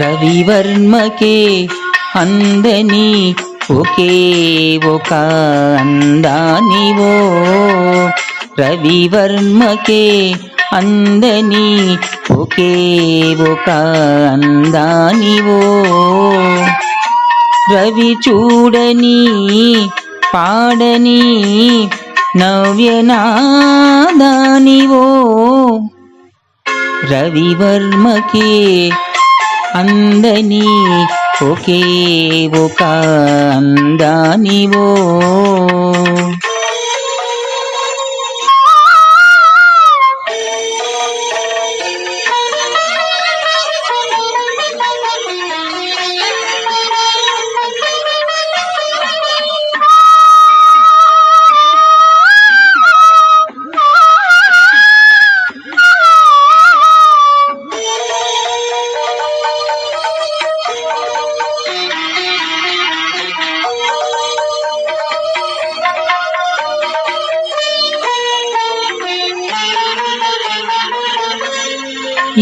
రవివర్మకే అందని ఒకే ఒక అందానివో. రవివర్మకే అందని ఒకే ఒక అందానివో. రవి చూడని పాడని నవ్యనాదానివో. రవివర్మకే అందని ఒకే ఒక అందానివో.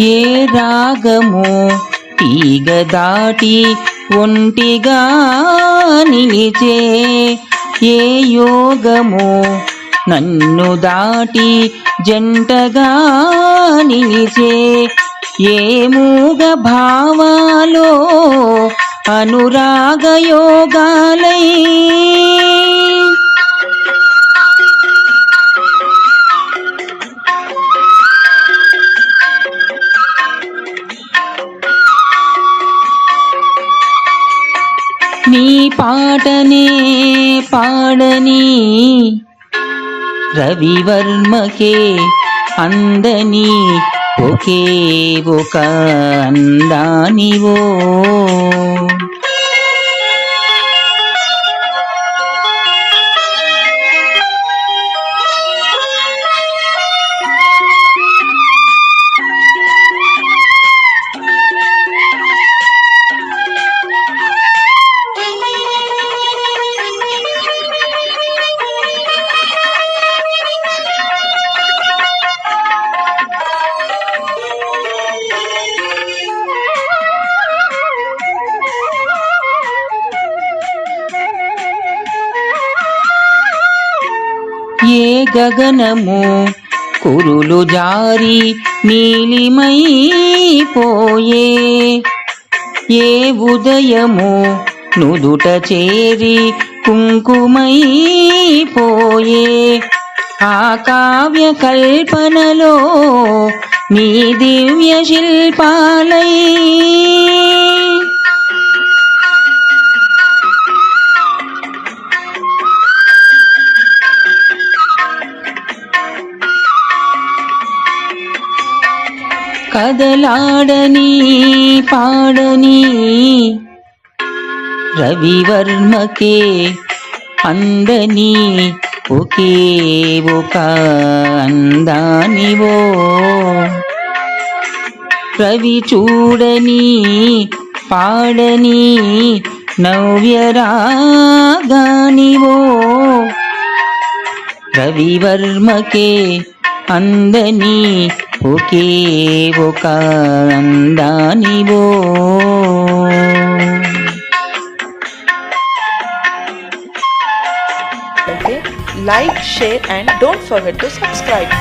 ఏ రాగము తీగ దాటి ఒంటిగా నిలిచే ఏ యోగము నన్ను దాటి జంటగా నిలిచే ఏ మూగ భావాలో అనురాగ యోగాలై నీ పాటనే పాడని. రవివర్మకే అందని ఒకే ఒక అందానివో. గగనము. కురులు జారి నీలిమైపోయే ఏ ఉదయము. నుదుట చేరి కుంకుమైపోయే ఆ కావ్య కల్పనలో నీ దివ్య శిల్పాలై కదలాడని పాడని. రవివర్మకే అందని ఒకే ఒక అందానివో. రవి చూడని పాడని నవ్యరాగానివో. రవివర్మకే అందని ఒకే ఒక అందానివో. అయితే like share and don't forget to subscribe